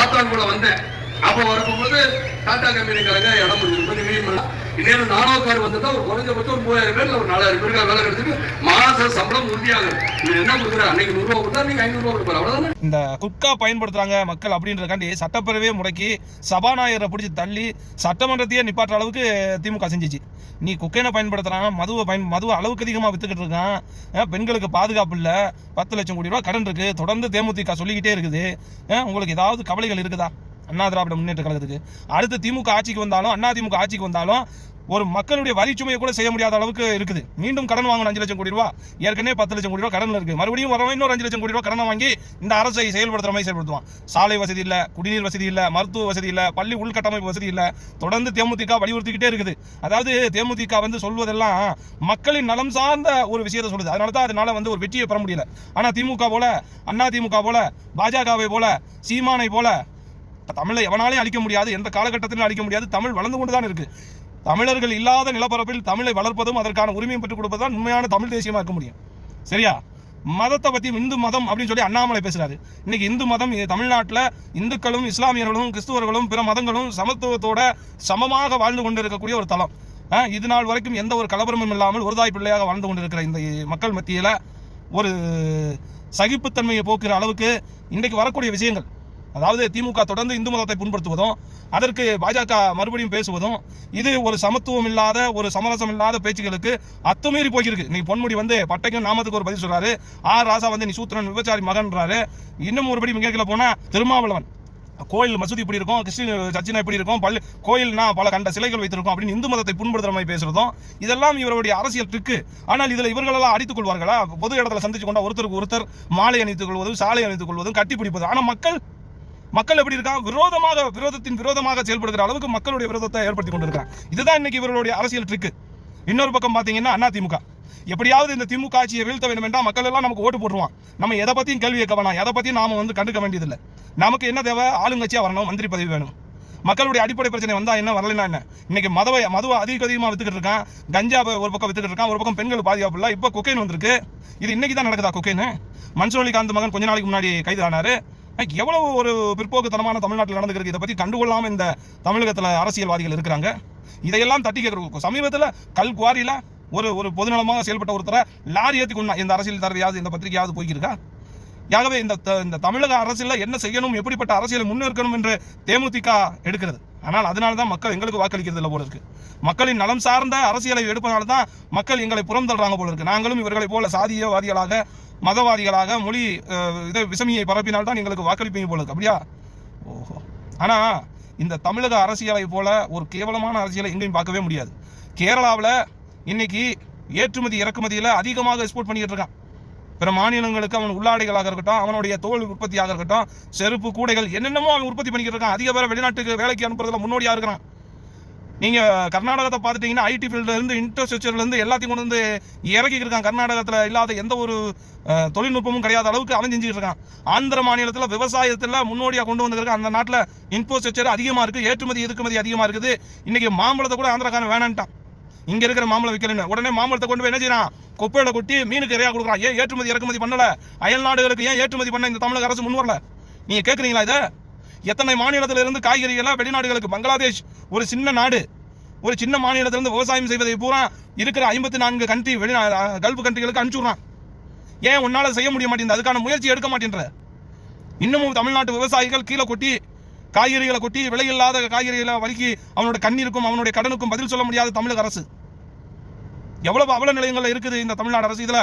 சாத்தான்குள்ள வந்தேன். அப்போ வரும்போது டாடா கம்பெனிக்காரங்க இடம் கொடுக்குறது இன்னும் நானோக்கார் வந்ததா ஒரு குறைஞ்சபட்சம் ஒரு மூவாயிரம் பேர் ஒரு நாலாயிரம் பேருக்கு வேலை கிடைச்சிருக்கு. மாச சம்பளம் உறுதியாகும் இவர் என்ன கொடுக்குற அன்னைக்கு நூறு கொடுத்தா நீங்க ஐநூறு கொடுப்பாரு. அவ்வளவுதானே? இந்த குட்கா பயன்படுத்துறாங்க மக்கள் அப்படின்றதுக்காண்டி சட்டப்பேரவையை முடக்கி சபாநாயகரை பிடிச்சி தள்ளி சட்டமன்றத்தையே நிப்பாட்டுற அளவுக்கு திமுக செஞ்சிச்சு. நீ குக்கைனை பயன்படுத்துறான் மதுவை பயன் மதுவை அளவுக்கு அதிகமாக வித்துக்கிட்டு இருக்கான். பெண்களுக்கு பாதுகாப்பு இல்லை. பத்து லட்சம் கோடி ரூபா கடன் இருக்கு. தொடர்ந்து தேமுதிக சொல்லிக்கிட்டே இருக்குது. உங்களுக்கு ஏதாவது கவலைகள் இருக்குதா? அண்ணா திராவிட முன்னேற்ற கழகத்துக்கு. அடுத்து திமுக ஆட்சிக்கு வந்தாலும் அண்ணா திமுக ஆட்சிக்கு வந்தாலும் ஒரு மக்களுடைய வரி சுமையை கூட செய்ய முடியாத அளவுக்கு இருக்குது. மீண்டும் கடன் வாங்கணும் அஞ்சு லட்சம் கோடி ரூபா. ஏற்கனவே பத்து லட்சம் கோடி ரூபா கடன் இருக்கு. மறுபடியும் வரவன் இன்னொரு அஞ்சு லட்சம் கோடி ரூபா கடன் வாங்கி இந்த அரசை செயல்படுத்துற மாதிரி செயல்படுத்துவான். சாலை வசதி இல்ல குடிநீர் வசதி இல்ல மருத்துவ வசதி இல்ல பள்ளி உள்கட்டமைப்பு வசதி இல்ல. தொடர்ந்து தேமுதிக வலியுறுத்திக்கிட்டே இருக்குது. அதாவது தேமுதிக வந்து சொல்வதெல்லாம் மக்களின் நலம் சார்ந்த ஒரு விஷயத்தை சொல்லுது. அதனால தான் அதனால வந்து ஒரு வெற்றியை பெற முடியல. ஆனா திமுக போல அண்ணா திமுக போல பாஜகவை போல சீமானை போல தமிழை எவனாலையும் அழிக்க முடியாது எந்த காலகட்டத்திலும் அழிக்க முடியாது தமிழ் வளர்ந்து கொண்டு தான் இருக்கு. தமிழர்கள் இல்லாத நிலப்பரப்பில் தமிழை வளர்ப்பதும் அதற்கான உரிமையும் பெற்றுக் கொடுப்பதும் உண்மையான தமிழ் தேசியமாக இருக்க முடியும். சரியா? மதத்தை பற்றி இந்து மதம் அப்படின்னு சொல்லி அண்ணாமலை பேசுகிறாரு இன்னைக்கு இந்து மதம் தமிழ்நாட்டில் இந்துக்களும் இஸ்லாமியர்களும் கிறிஸ்துவர்களும் பிற மதங்களும் சமத்துவத்தோட சமமாக வாழ்ந்து கொண்டு இருக்கக்கூடிய ஒரு தளம். ஆஹ், இது நாள் வரைக்கும் எந்த ஒரு கலவரமும் இல்லாமல் ஒருதாய் பிள்ளையாக வாழ்ந்து கொண்டிருக்கிற இந்த மக்கள் மத்தியில் ஒரு சகிப்புத்தன்மையை போக்குற அளவுக்கு இன்றைக்கு வரக்கூடிய விஷயங்கள். அதாவது திமுக தொடர்ந்து இந்து மதத்தை புண்படுத்துவதும் அதற்கு பாஜக மறுபடியும் பேசுவதும் இது ஒரு சமத்துவம் இல்லாத ஒரு சமரசம் இல்லாத பேச்சுகளுக்கு அத்துமீறி போயிருக்கு நீ பொன்முடி வந்து பட்டைக்கும் நாமத்துக்கு ஒரு பதில் சொல்றாரு. ஆர் ராசா வந்து நீ சூத்திரன் விபச்சாரி மகன்றாரு. இன்னும் ஒருபடி மிக போனா திருமாவளவன். கோயில் மசூதி இப்படி இருக்கும் கிறிஸ்டின் சர்ச்சினா இப்படி இருக்கும் பள்ளி கோயில்னா பல கண்ட சிலைகள் வைத்திருக்கும் அப்படின்னு இந்து மதத்தை புண்படுத்துற மாதிரி பேசுறதும் இதெல்லாம் இவருடைய அரசியல் ட்ரிக்கு. ஆனால் இதில் இவர்களெல்லாம் அடித்துக் கொள்வார்களா? பொது இடத்துல சந்திச்சு கொண்டா ஒருத்தருக்கு ஒருத்தர் மாலை அணித்துக் கொள்வதும் சாலை அணித்துக் கொள்வதும் கட்டி பிடிப்பது. ஆனால் மக்கள் மக்கள் எப்படி இருக்கான் விரோதமாக விரோதத்தின் விரோதமாக செயல்படுகிற அளவுக்கு மக்களுடைய விரோதத்தை ஏற்படுத்தி கொண்டிருக்காங்க இதுதான் இன்னைக்கு இவர்களுடைய அரசியல் ட்ரிக்கு இன்னொரு பக்கம் பார்த்தீங்கன்னா அண்ணா திமுக. எப்படியாவது இந்த திமுக ஆட்சியை வீழ்த்த வேண்டும் என்றால் மக்கள் எல்லாம் நமக்கு ஓட்டு போட்டுருவான். நம்ம எதை பத்தியும் கேள்வி கேட்க வேணாம். எதை பத்தியும் நாம வந்து கண்டுக்க வேண்டியதில்லை. நமக்கு என்ன தேவை? ஆளுங்கட்சியாக வரணும் மந்திரி பதவி வேணும். மக்களுடைய அடிப்படை பிரச்சனை வந்தா என்ன வரலனா என்ன? இன்னைக்கு மதவை மதுவை அதிக அதிகமாக வித்துக்கிட்டு இருக்கான். கஞ்சா ஒரு பக்கம் வித்துக்கிட்டு இருக்கான். ஒரு பக்கம் பெண்கள் பாதுகாப்பு இல்லை இப்போ கொக்கைன் வந்திருக்கு. இது இன்னைக்கு தான் நடக்குதா குக்கைன்னு மன்சோலி காந்த மகன் கொஞ்ச நாளைக்கு முன்னாடி கைது ஆனாரு. எவ்வளவு ஒரு பிற்போக்குத்தனமான தமிழ்நாட்டில் நடந்துக்கிறது? இதை பற்றி கண்டுகொள்ளாமல் இந்த தமிழகத்தில் அரசியல்வாதிகள் இருக்கிறாங்க. இதையெல்லாம் தட்டி கேட்கறோம் சமீபத்தில் கல் குவாரியில் ஒரு ஒரு பொதுநலமாக செயல்பட்ட ஒருத்தரை லாரி ஏற்றி கொண்டா. இந்த அரசியல் தரவையாவது இந்த பத்திரிகையாவது போய்க்கிருக்கா யாகவே இந்த த- இந்த தமிழக அரசியலில் என்ன செய்யணும் எப்படிப்பட்ட அரசியலை முன்னெடுக்கணும் என்று தேமுதிக எடுக்கிறது. ஆனால் அதனால தான் மக்கள் எங்களுக்கு வாக்களிக்கிறது இல்லை போல இருக்கு. மக்களின் நலம் சார்ந்த அரசியலை எடுப்பதனால தான் மக்கள் எங்களை புறம் தள்ளுறாங்க போல இருக்கு. நாங்களும் இவர்களைப் போல சாதியவாதிகளாக மதவாதிகளாக மொழி இதை விசமியை பரப்பினால் தான் எங்களுக்கு வாக்களிப்பீங்க போல இருக்கு. அப்படியா? ஓஹோ. ஆனா இந்த தமிழக அரசியலை போல ஒரு கேவலமான அரசியலை எங்கேயும் பார்க்கவே முடியாது. கேரளாவில் இன்னைக்கு ஏற்றுமதி இறக்குமதியில் அதிகமாக எக்ஸ்போர்ட் பண்ணிக்கிட்டு இருக்கான். பிற மாநிலங்களுக்கு அவன் உள்ளாடைகளாக இருக்கட்டும் அவனுடைய தோல் உற்பத்தியாக இருக்கட்டும் செருப்பு கூடைகள் என்னென்னமோ அவன் உற்பத்தி பண்ணிக்கிட்டு இருக்கான். அதிக பேர் வெளிநாட்டுக்கு வேலைக்கு அனுப்புறதுல முன்னோடியாக இருக்கிறான். நீங்கள் கர்நாடகத்தை பார்த்துட்டீங்கன்னா ஐடி ஃபீல்ட்ல இருந்து இன்ஃப்ராஸ்ட்ரக்சர்ல இருந்து எல்லாத்தையும் கொண்டு வந்து இறக்கிக்கிருக்கான் இருக்கான். இல்லாத எந்த ஒரு தொழில்நுட்பமும் கிடையாத அளவுக்கு அவன் செஞ்சுட்டு இருக்கான். ஆந்திர மாநிலத்தில் விவசாயத்தில் முன்னோடியாக கொண்டு வந்திருக்க அந்த நாட்டில் இன்ஃப்ராஸ்ட்ரக்சர் அதிகமாக இருக்குது ஏற்றுமதி இறக்குமதி அதிகமாக இருக்குது. இன்றைக்கி மாம்பழத்தை கூட ஆந்திரக்காரன் வேணான்ட்டான். இங்க இருக்கிற மாம்பழம் விற்கலன்னு உடனே மாம்பழத்தை கொண்டு போய் என்ன செய்யறான் குப்பையில கொட்டி மீனுக்கு இறையா கொடுக்குறான். ஏன் ஏற்றுமதி இறக்குமதி பண்ணல? அயல் நாடுகளுக்கு ஏன் ஏற்றுமதி பண்ண இந்த தமிழக அரசு முன் வரல? நீங்க கேக்குறீங்களா இதை? எத்தனை மாநிலத்தில் இருந்து காய்கறிகளை வெளிநாடுகளுக்கு? பங்களாதேஷ் ஒரு சின்ன நாடு. ஒரு சின்ன மாநிலத்திலிருந்து விவசாயம் செய்வதை பூரா இருக்கிற ஐம்பத்தி நான்கு கண்ட்ரி வெளிநா கல்ஃப் கண்ட்ரிகளுக்கு அனுப்பிச்சுடுறான். ஏன் உன்னால செய்ய முடிய மாட்டேங்குது? அதுக்கான முயற்சி எடுக்க மாட்டேன்ற. இன்னமும் தமிழ்நாட்டு விவசாயிகள் கீழே கொட்டி காய்கறிகளை கொட்டி விலையில்லாத காய்கறிகளை வலிக்கி அவனோட கண்ணீருக்கும் அவனுடைய கடனுக்கும் பதில் சொல்ல முடியாத தமிழக அரசு. எவ்வளவு அவல நிலையங்கள்ல இருக்குது இந்த தமிழ்நாடு அரசு இதுல?